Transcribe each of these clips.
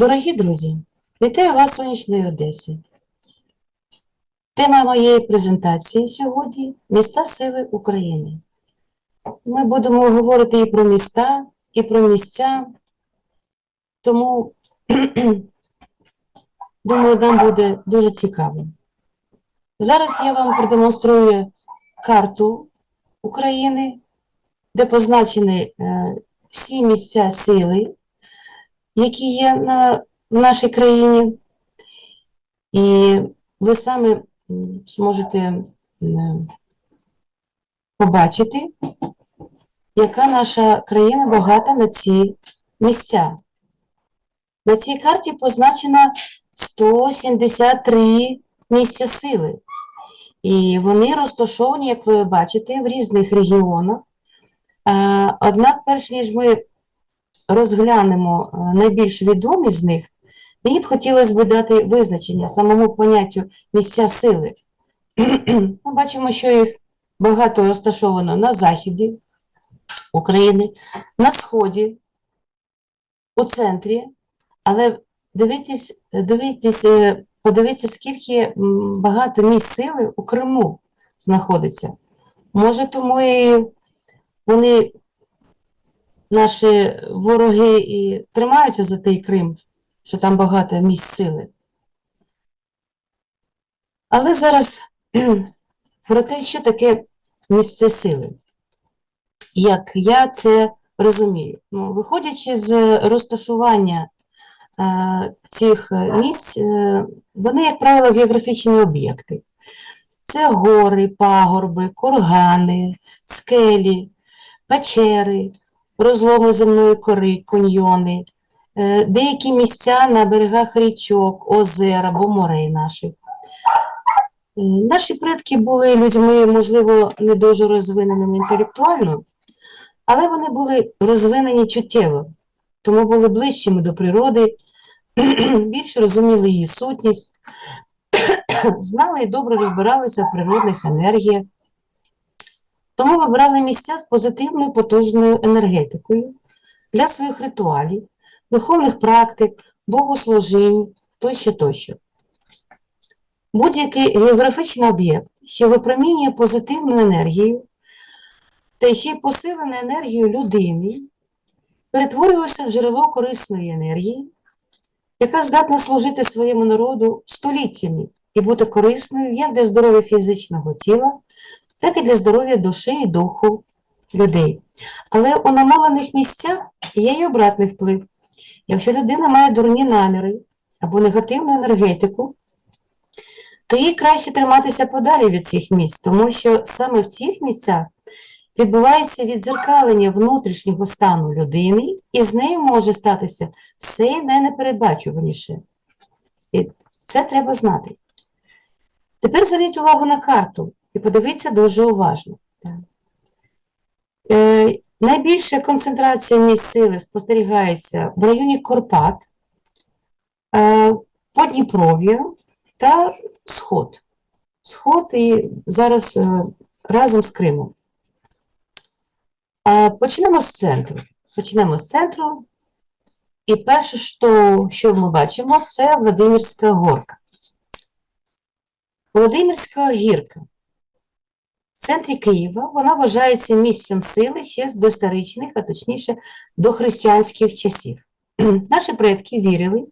Дорогі друзі, вітаю вас сонячної Одеси. Тема моєї презентації сьогодні міста сили України. Ми будемо говорити і про міста, і про місця, тому думаю, нам буде дуже цікаво. Зараз я вам продемонструю карту України, де позначені е, всі місця сили, які є на, в нашій країні. І ви самі м, зможете побачити, яка наша країна багата на ці місця. На цій карті позначено 173 місця сили. І вони розташовані, як ви бачите, в різних регіонах. Е, Однак, перш ніж ми розглянемо е, найбільш відомі з них, мені б хотілося б дати визначення самому поняттю місця сили. Ми бачимо, що їх багато розташовано на заході України, на сході, у центрі, але дивіться, дивіться, подивіться, скільки багато місць сили у Криму знаходиться. Може, тому і вони наші вороги і тримаються за той Крим, що там багато місць сили. Але зараз про те, що таке місце сили. Як я це розумію? Ну, виходячи з розташування е, цих місць, е, вони, як правило, географічні об'єкти. Це гори, пагорби, кургани, скелі, печери, розломи земної кори, каньйони, е, деякі місця на берегах річок, озер або морей наших. Е, Наші предки були людьми, можливо, не дуже розвиненими інтелектуально, але вони були розвинені чуттєво, тому були ближчими до природи, більше розуміли її сутність, знали і добре розбиралися в природних енергіях. Тому вибрали місця з позитивною потужною енергетикою для своїх ритуалів, духовних практик, богослужінь тощо тощо. Будь-який географічний об'єкт, що випромінює позитивну енергію та ще й посилену енергію людини, перетворювався в джерело корисної енергії, яка здатна служити своєму народу століттями і бути корисною як для здоров'я фізичного тіла, так і для здоров'я душі і духу людей. Але у намолених місцях є й обратний вплив. Якщо людина має дурні наміри або негативну енергетику, то їй краще триматися подалі від цих місць, тому що саме в цих місцях відбувається відзеркалення внутрішнього стану людини, і з нею може статися все найнепередбачуваніше. І це треба знати. Тепер зверніть увагу на карту і подивіться дуже уважно. Е, найбільша концентрація місць сили спостерігається в районі Карпат, е, Подніпров'я та Сход. Сход і зараз е, разом з Кримом. Почнемо з центру. Почнемо з центру. І перше, що, що ми бачимо, це Владимирська горка. Володимирська гірка. В центрі Києва вона вважається місцем сили ще з доісторичних, а точніше до християнських часів. Наші предки вірили,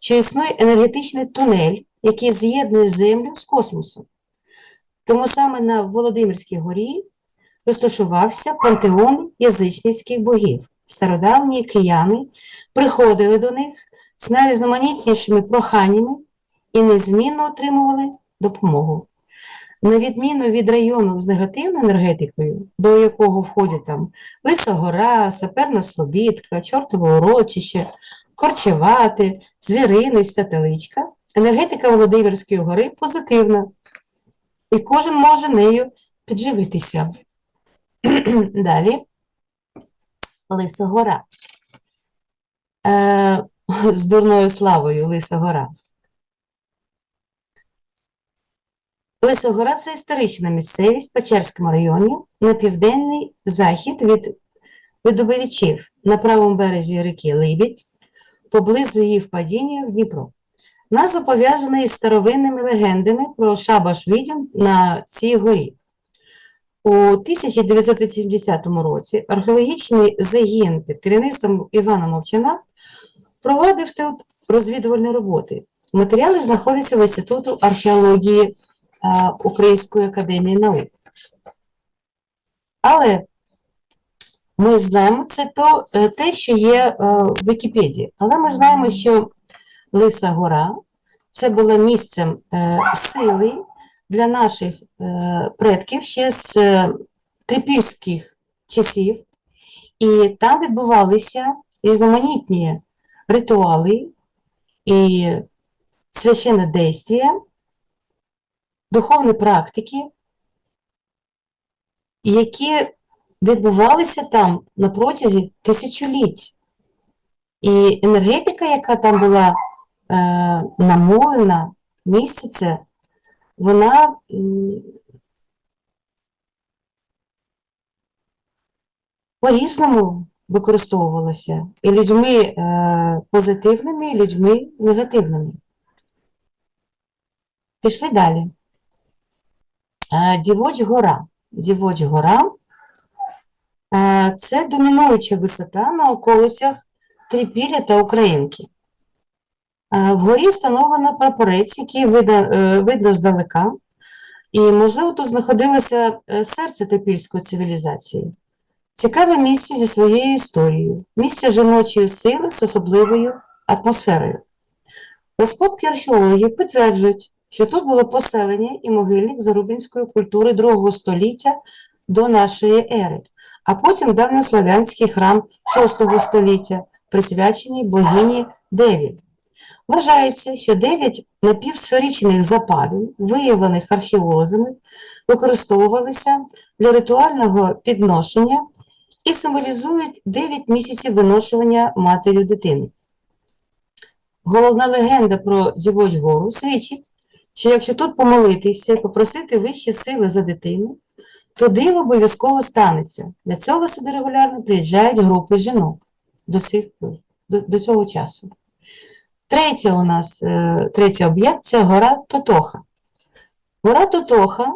що існує енергетичний тунель, який з'єднує Землю з космосом. Тому саме на Володимирській горі розташувався пантеон язичницьких богів. Стародавні кияни приходили до них з найрізноманітнішими проханнями і незмінно отримували допомогу. На відміну від району з негативною енергетикою, до якого входять там Лиса гора, Саперна Слобідка, Чортове урочище, Корчевати, Звіринець та Теличка, енергетика Володимирської гори позитивна, і кожен може нею підживитися. Далі Лиса гора. Е, з дурною славою Лиса гора. Лисогора – це історична місцевість в Печерському районі на південний захід від видобувачів на правому березі ріки Либідь поблизу її впадіння в Дніпро. Назва пов'язана із старовинними легендами про шабаш відьом на цій горі. У 1980 році археологічний загін під керівництвом Івана Мовчана проводив тут розвідувальні роботи. Матеріали знаходяться в Інституту археології Української академії наук. Але ми знаємо, це то, е, те, що є е, в Вікіпедії. Але ми знаємо, що Лиса Гора це було місцем е, сили для наших е, предків ще з е, трипільських часів, і там відбувалися різноманітні ритуали і священнодействия, духовні практики, які відбувалися там на протязі тисячоліть. І енергетика, яка там була е, намолена місяця, вона по-різному використовувалася і людьми е, позитивними, і людьми негативними. Пішли далі. Е, Дівоч гора. Дівоч гора е, це домінуюча висота на околицях Трипілля та Українки. Е, Вгорі встановлено прапорець, який видно, видно здалека, і, можливо, тут знаходилося серце типільської цивілізації. Цікаве місце зі своєю історією, місце жіночої сили з особливою атмосферою. Розкопки археологів підтверджують, що тут було поселення і могильник зарубінської культури другого століття до нашої ери, а потім давньослав'янський храм VI століття, присвячений богині Деві. Вважається, що дев'ять напівсферичних западин, виявлених археологами, використовувалися для ритуального підношення і символізують 9 місяців виношування матір'ю дитини. Головна легенда про Дівоч гору свідчить, що якщо тут помолитися і попросити вищі сили за дитину, то диво обов'язково станеться. Для цього сюди регулярно приїжджають групи жінок до, сих, до, до цього часу. Третя у нас, е, третій об'єкт це гора Тотоха. Гора Тотоха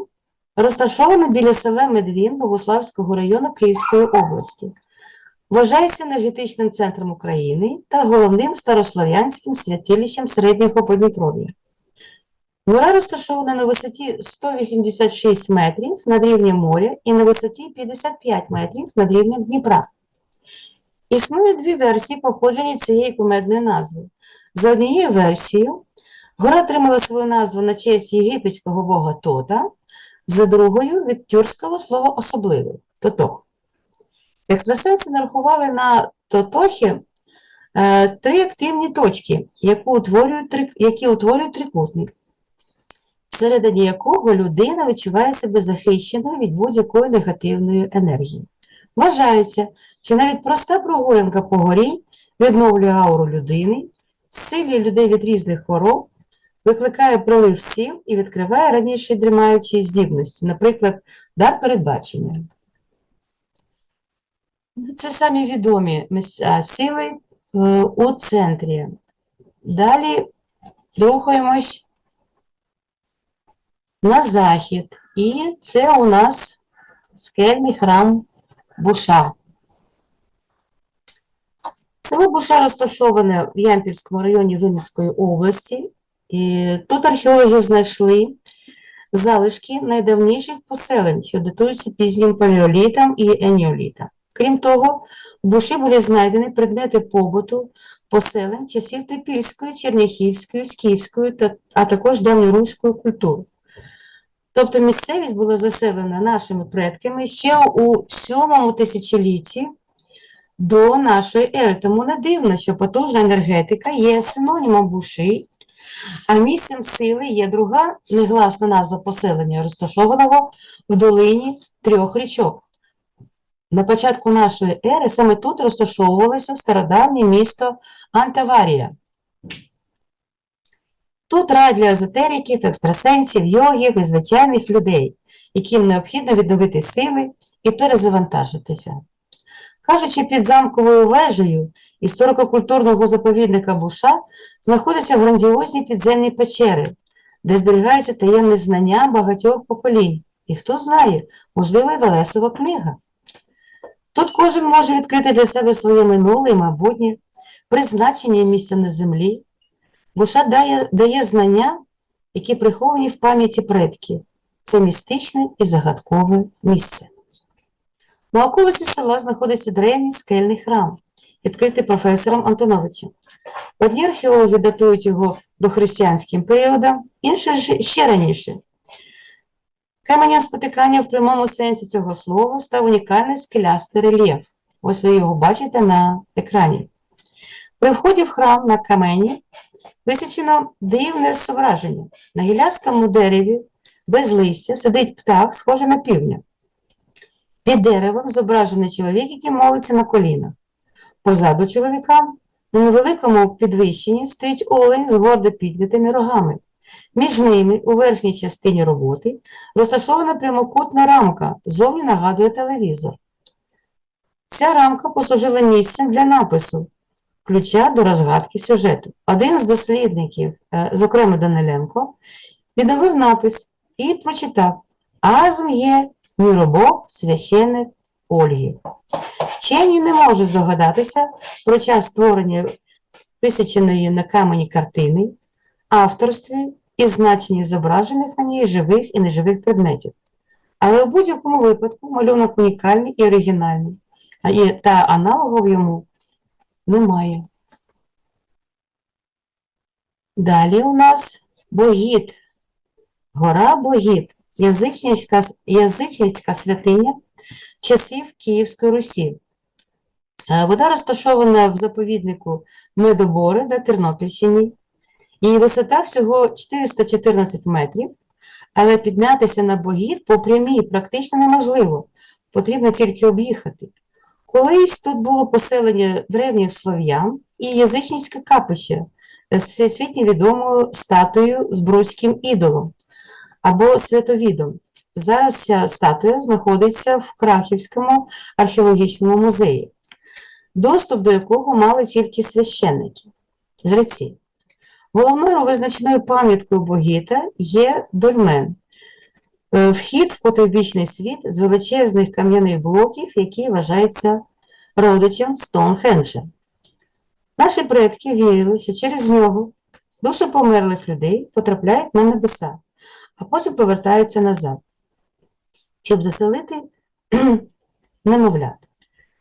розташована біля села Медвін Богославського району Київської області. Вважається енергетичним центром України та головним старослов'янським святилищем середнього Подніпров'я. Гора розташована на висоті 186 метрів над рівнем моря і на висоті 55 метрів над рівнем Дніпра. Існує дві версії походження цієї кумедної назви. За однією версією, гора отримала свою назву на честь єгипетського бога Тота, за другою від тюркського слова особливий Тотох. Екстрасенси нарахували на Тотохі е, три активні точки, які утворюють, які утворюють трикутник, всередині якого людина відчуває себе захищеною від будь-якої негативної енергії. Вважається, що навіть проста прогулянка по горі відновлює ауру людини, зцілює людей від різних хвороб, викликає прилив сил і відкриває раніше дрімаючі здібності, наприклад, дар передбачення. Це самі відомі сили е, у центрі. Далі рухаємось на захід. І це у нас скельний храм Буша. Село Буша розташоване в Ямпільському районі Вінницької області. І тут археологи знайшли залишки найдавніших поселень, що датуються пізнім палеолітом і еніолітом. Крім того, в Буші були знайдені предмети побуту поселень часів Трипільської, Черняхівської, Скіфської, а також давньоруської культури. Тобто місцевість була заселена нашими предками ще у сьомому тисячолітті до нашої ери. Тому не дивно, що потужна енергетика є синонімом буші, а місцем сили є друга негласна назва поселення, розташованого в долині трьох річок. На початку нашої ери саме тут розташовувалося стародавнє місто Антаварія. Тут рай для езотериків, екстрасенсів, йогів і звичайних людей, яким необхідно відновити сили і перезавантажитися. Кажучи, під замковою вежею історико-культурного заповідника Буша знаходяться грандіозні підземні печери, де зберігаються таємні знання багатьох поколінь. І хто знає, можливо, і Велесова книга. Тут кожен може відкрити для себе своє минуле і майбутнє, призначення і місце на землі. Буша дає, дає знання, які приховані в пам'яті предків. Це містичне і загадкове місце. На околиці села знаходиться древній скельний храм, відкритий професором Антоновичем. Одні археологи датують його дохристиянським періодом, інші ще раніше. Каменем спотикання в прямому сенсі цього слова став унікальний скелястий рельєф. Ось ви його бачите на екрані. При вході в храм на камені висічено дивне зображення. На гілястому дереві без листя сидить птах, схожий на півня. Під деревом зображений чоловік, який молиться на колінах. Позаду чоловіка на невеликому підвищенні стоїть олень з гордо піднятими рогами. Між ними у верхній частині роботи розташована прямокутна рамка, зовні нагадує телевізор. Ця рамка послужила місцем для напису, ключа до розгадки сюжету. Один з дослідників, е, зокрема Даниленко, відновив напис і прочитав Азм є міробог священник Ольги. Вчені не можуть здогадатися про час створення висіченої на камені картини, авторстві і значенні зображених на ній живих і неживих предметів. Але у будь-якому випадку малюнок унікальний і оригінальний, та аналогів йому немає. Далі у нас Богіт, гора Богіт, язичницька, язичницька святиня часів Київської Русі. Е, Вода розташована в заповіднику Медобори на Тернопільщині. Її висота всього 414 метрів, але піднятися на Богір по прямій практично неможливо, потрібно тільки об'їхати. Колись тут було поселення древніх слов'ян і язичницьке капище з всесвітньо відомою статуєю з бродським ідолом або святовідом. Зараз ця статуя знаходиться в Краківському археологічному музеї, доступ до якого мали тільки священники, жреці. Головною визначною пам'яткою Богіта є дольмен, вхід в потойбічний світ з величезних кам'яних блоків, який вважається родичем Стоунхенджа. Наші предки вірили, що через нього душі померлих людей потрапляють на небеса, а потім повертаються назад, щоб заселити немовлят.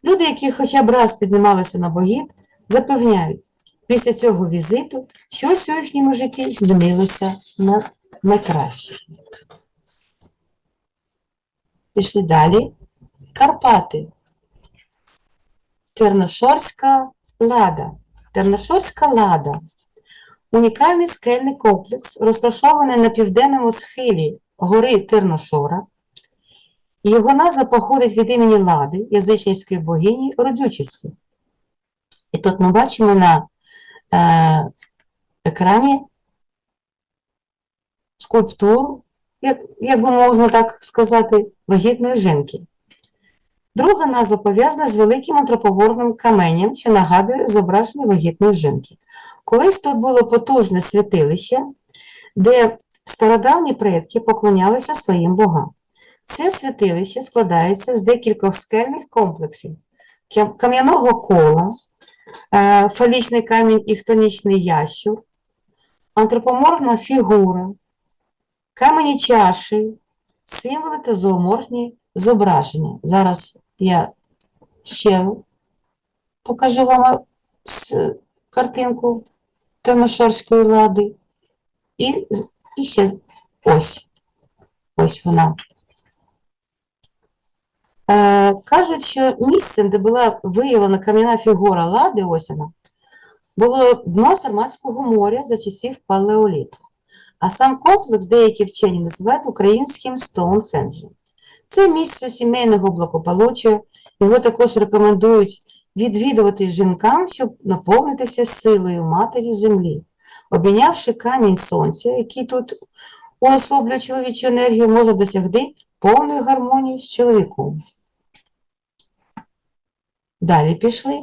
Люди, які хоча б раз піднімалися на богіт, запевняють, після цього візиту щось у їхньому житті змінилося на найкраще. Пішли далі. Карпати. Терношорська лада. Терношорська лада. Унікальний скельний комплекс, розташований на південному схилі гори Терношора. Його назва походить від імені Лади, язичницької богині родючості. І тут ми бачимо на е, екрані скульптуру, як, як би можна так сказати, вагітної жінки. Друга назва пов'язана з великим антроповорним каменем, що нагадує зображення вагітної жінки. Колись тут було потужне святилище, де стародавні предки поклонялися своїм богам. Це святилище складається з декількох скельних комплексів, кам'яного кола, е, фалічний камінь і хтонічний ящур, антропоморфна фігура, камені чаші, символи та зооморфні зображення. Зараз я ще покажу вам картинку Темношорської лади. І, і ще ось. Ось вона. Е, кажуть, що місцем, де була виявлена кам'яна фігура лади, ось вона, було дно Сарматського моря за часів палеоліту. А сам комплекс деякі вчені називають українським Стоунхенджем. Це місце сімейного благополуччя, його також рекомендують відвідувати жінкам, щоб наповнитися силою матері землі. Обійнявши камінь сонця, який тут уособлює чоловічу енергію, може досягти повної гармонії з чоловіком. Далі пішли.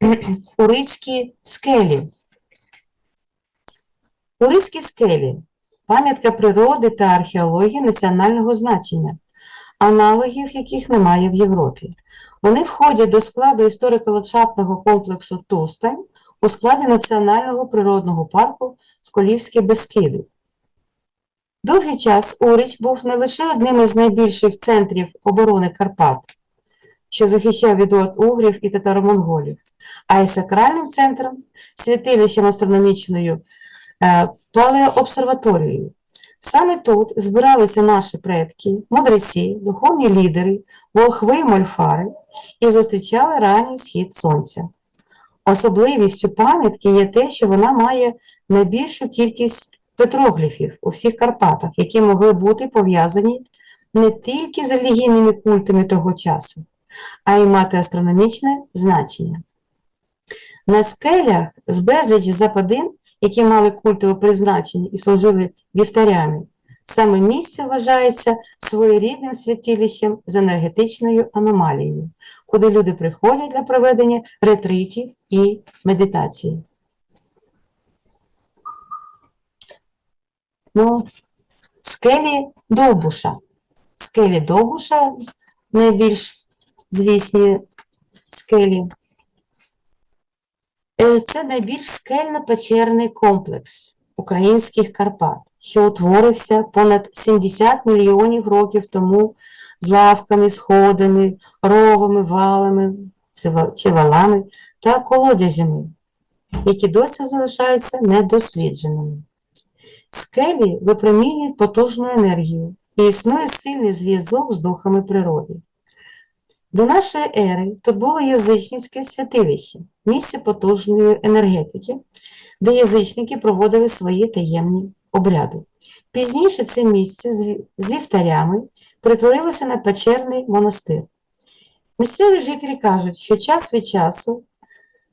Урицькі скелі. Урицькі скелі пам'ятка природи та археології національного значення, аналогів яких немає в Європі. Вони входять до складу історико-ландшафтного комплексу Тустань у складі Національного природного парку Сколівські Бескиди. Довгий час Урич був не лише одним із найбільших центрів оборони Карпат, що захищав від угрів і татаро-монголів, а й сакральним центром, святилищем астрономічною е, палеообсерваторією. Саме тут збиралися наші предки, мудреці, духовні лідери, волхви й мольфари і зустрічали ранній схід сонця. Особливістю пам'ятки є те, що вона має найбільшу кількість петрогліфів у всіх Карпатах, які могли бути пов'язані не тільки з релігійними культами того часу, а й мати астрономічне значення. На скелях з безлічі западин, які мали культове призначення і служили вівтарями, саме місце вважається своєрідним святилищем з енергетичною аномалією, куди люди приходять для проведення ретритів і медитації. Ну, скелі Довбуша. Скелі Довбуша найбільш звісні скелі. Е, Це найбільш скельно-печерний комплекс українських Карпат, що утворився понад 70 мільйонів років тому з лавками, сходами, ровами, валами чи валами та колодязями, які досі залишаються недослідженими. Скелі випромінюють потужну енергію і існує сильний зв'язок з духами природи. До нашої ери тут було язичницьке святилище, місце потужної енергетики, де язичники проводили свої таємні обряди. Пізніше це місце з вівтарями перетворилося на печерний монастир. Місцеві жителі кажуть, що час від часу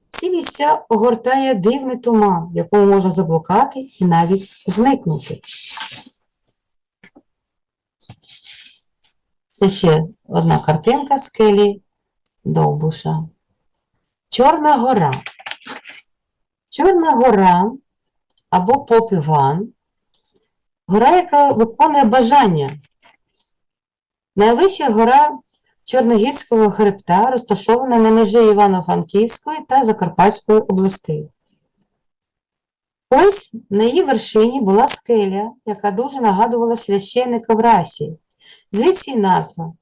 ці місця огортає дивний туман, в якому можна заблукати і навіть зникнути. Це ще одна картинка скелі Довбуша. Чорна гора. Чорна гора або поп Іван – гора, яка виконує бажання. Найвища гора Чорногірського хребта розташована на межі Івано-Франківської та Закарпатської областей. Ось на її вершині була скеля, яка дуже нагадувала священника в расі. Звідси й назва.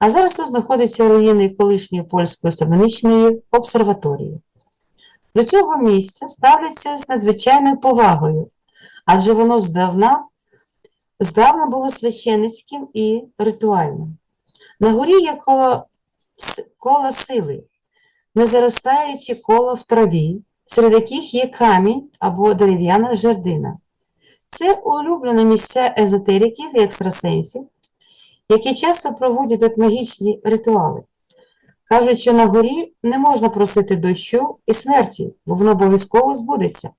А зараз тут знаходиться руїни колишньої польської астрономічної обсерваторії. До цього місця ставляться з надзвичайною повагою, адже воно здавна, здавна було священицьким і ритуальним. На горі є коло, коло сили, не заростаючи коло в траві, серед яких є камінь або дерев'яна жердина. Це улюблені місця езотериків і екстрасенсів, які часто проводять тут магічні ритуали. Кажуть, що на горі не можна просити дощу і смерті, бо воно обов'язково збудеться.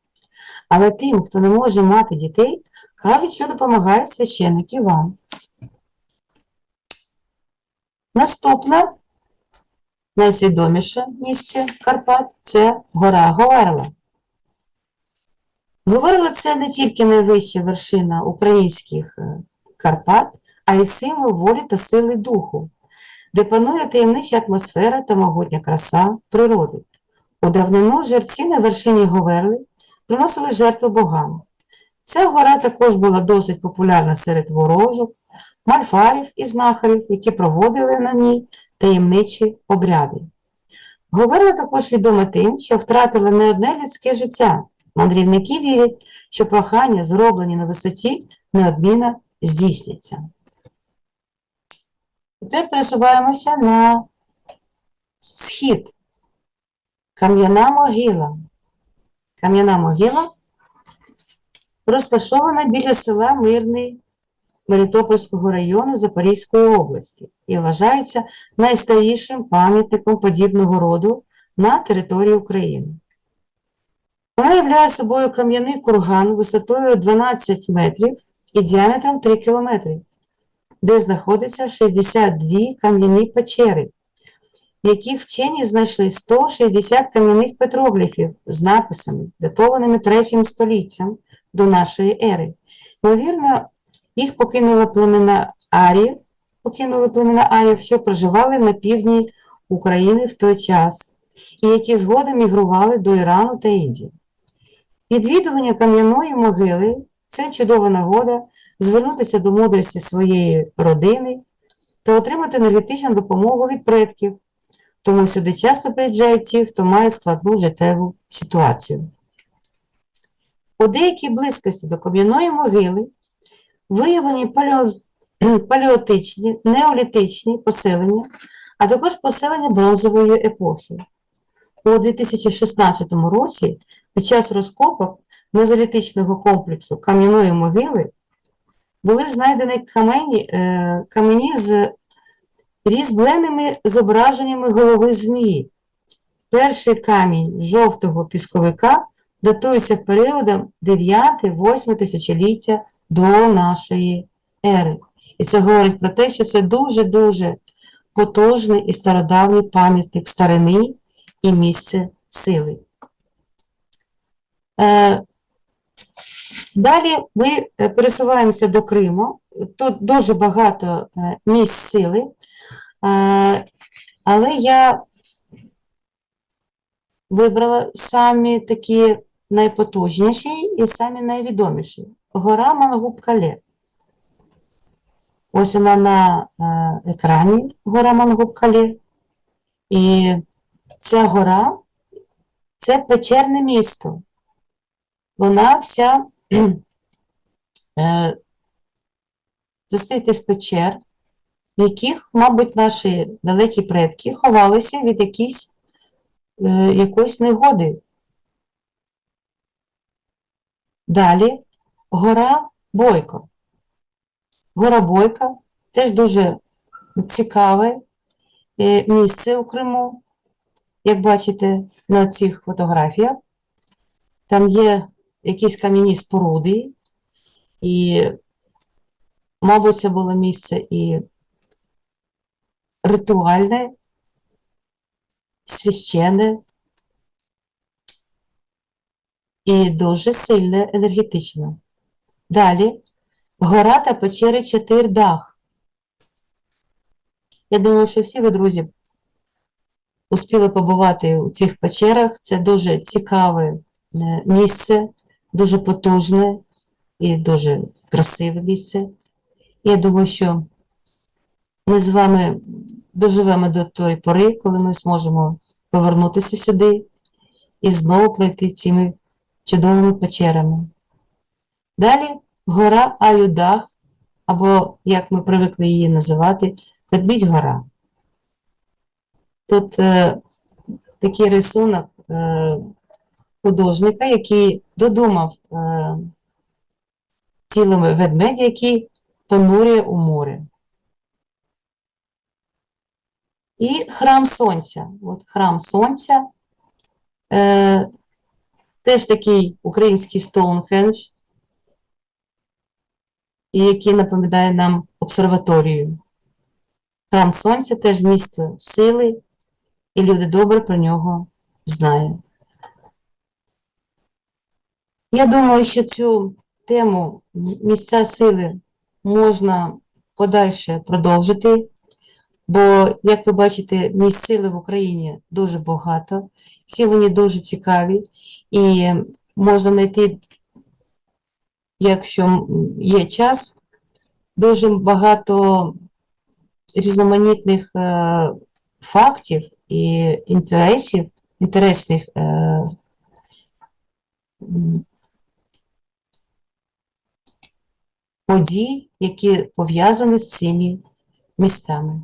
Але тим, хто не може мати дітей, кажуть, що допомагає священник Іван. Наступне найсвідоміше місце Карпат це гора Говерла. Говерла це не тільки найвища вершина українських е, Карпат, а й символ волі та сили духу, де панує таємнича атмосфера та могутня краса природи. У давнину жерці на вершині Говерли приносили жертву богам. Ця гора також була досить популярна серед ворожок, мальфарів і знахарів, які проводили на ній таємничі обряди. Говерла також відома тим, що втратила не одне людське життя. Мандрівники вірять, що прохання, зроблені на висоті, неодмінно здійсняться. Тепер пересуваємося на схід. Кам'яна могила. Кам'яна могила розташована біля села Мирний Мелітопольського району Запорізької області і вважається найстарішим пам'ятником подібного роду на території України. Вона являє собою кам'яний курган висотою 12 метрів і діаметром 3 кілометри, де знаходиться 62 кам'яні печери, в яких вчені знайшли 160 кам'яних петрогліфів з написами, датованими 3 століттям до нашої ери. Ймовірно, їх покинули племена Арів, покинули племена Арів, що проживали на півдні України в той час, і які згодом мігрували до Ірану та Індії. Відвідування кам'яної могили це чудова нагода звернутися до мудрості своєї родини та отримати енергетичну допомогу від предків. Тому сюди часто приїжджають ті, хто має складну життєву ситуацію. У деякій близькості до кам'яної могили виявлені палео... палеотичні, неолітичні поселення, а також поселення бронзової епохи. У 2016 році під час розкопок мезолітичного комплексу кам'яної могили були знайдені камені, е, камені з різьбленими зображеннями голови змії. Перший камінь жовтого пісковика датується періодом 9-8 тисячоліття до нашої ери. І це говорить про те, що це дуже-дуже потужний і стародавній пам'ятник старини і місце сили. Е, Далі ми е, пересуваємося до Криму. Тут дуже багато е, місць сили, е, але я вибрала самі такі найпотужніші і самі найвідоміші. Гора Мангуб-Кале. Ось вона на екрані, гора Мангуб-Кале. І ця гора це печерне місто. Вона вся зустріти з печер, в яких, мабуть, наші далекі предки ховалися від якісь, е, якоїсь негоди. Далі гора Бойко. Гора Бойка теж дуже цікаве е, місце у Криму, як бачите на цих фотографіях. Там є якісь кам'яні споруди, і, мабуть, це було місце і ритуальне, священне і дуже сильне енергетично. Далі гора та печери Чатирдах. Я думаю, що всі ви, друзі, успіли побувати у цих печерах. Це дуже цікаве е, місце, дуже потужне і дуже красиве місце. Я думаю, що ми з вами доживемо до тої пори, коли ми зможемо повернутися сюди і знову пройти цими чудовими печерами. Далі гора Аюдах, або, як ми привикли її називати, Ведмідь гора. Тут е, такий рисунок е, художника, який додумав е, тіло ведмедя, який понурює у море. І храм Сонця. От храм Сонця. Е, теж такий український Стоунхендж, і який напоминає нам обсерваторію. Храм Сонця теж місто сили, і люди добре про нього знають. Я думаю, що цю тему місця сили можна подальше продовжити, бо, як ви бачите, місць сили в Україні дуже багато, всі вони дуже цікаві, і можна знайти, якщо є час, дуже багато різноманітних е, фактів і інтересів, інтересних е, подій, які пов'язані з цими містами.